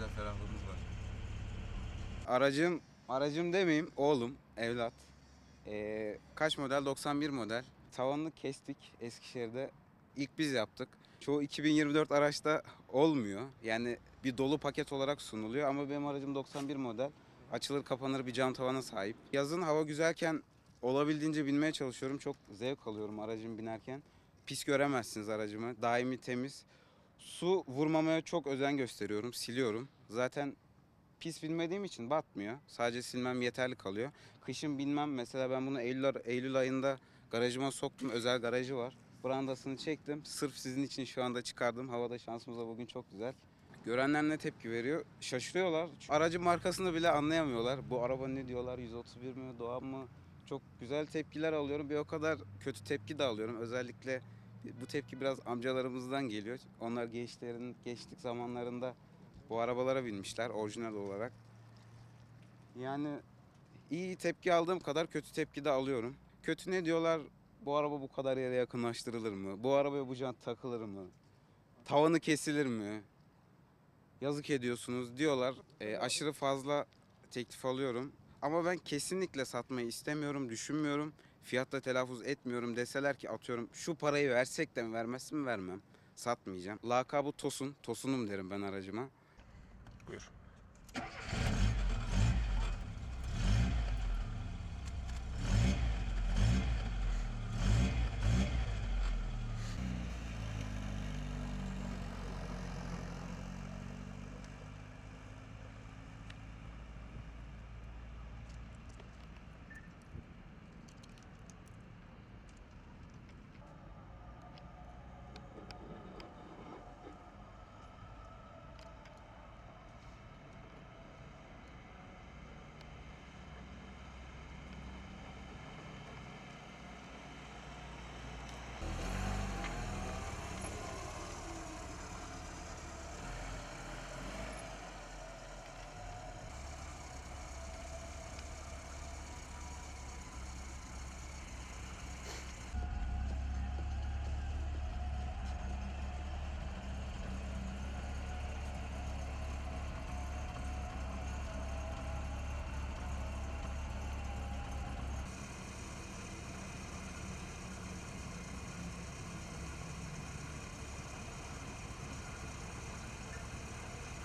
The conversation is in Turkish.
Güzel ferahlığımız var. Aracım, aracım demeyeyim oğlum, evlat. Ee, kaç model? 91 model. Tavanını kestik Eskişehir'de. İlk biz yaptık. Çoğu 2024 araçta olmuyor. Yani bir dolu paket olarak sunuluyor ama benim aracım 91 model. Açılır kapanır bir cam tavana sahip. Yazın hava güzelken olabildiğince binmeye çalışıyorum. Çok zevk alıyorum aracımı binerken. Pis göremezsiniz aracımı. Daimi temiz. Su vurmamaya çok özen gösteriyorum. Siliyorum. Zaten pis bilmediğim için batmıyor. Sadece silmem yeterli kalıyor. Kışın bilmem mesela ben bunu Eylül, Eylül ayında garajıma soktum. Özel garajı var. Brandasını çektim. Sırf sizin için şu anda çıkardım. Havada şansımıza bugün çok güzel. Görenler ne tepki veriyor? Şaşırıyorlar. Aracın markasını bile anlayamıyorlar. Bu araba ne diyorlar? 131 mi? Doğan mı? Çok güzel tepkiler alıyorum. Bir o kadar kötü tepki de alıyorum. Özellikle bu tepki biraz amcalarımızdan geliyor. Onlar gençlerin gençlik zamanlarında bu arabalara binmişler orijinal olarak. Yani iyi tepki aldığım kadar kötü tepki de alıyorum. Kötü ne diyorlar? Bu araba bu kadar yere yakınlaştırılır mı? Bu arabaya bu jant takılır mı? Tavanı kesilir mi? Yazık ediyorsunuz diyorlar. E, aşırı fazla teklif alıyorum. Ama ben kesinlikle satmayı istemiyorum, düşünmüyorum. Fiyatla telaffuz etmiyorum deseler ki atıyorum şu parayı versek de mi vermez mi vermem. Satmayacağım. Lakabı Tosun, Tosunum derim ben aracıma. Buyur.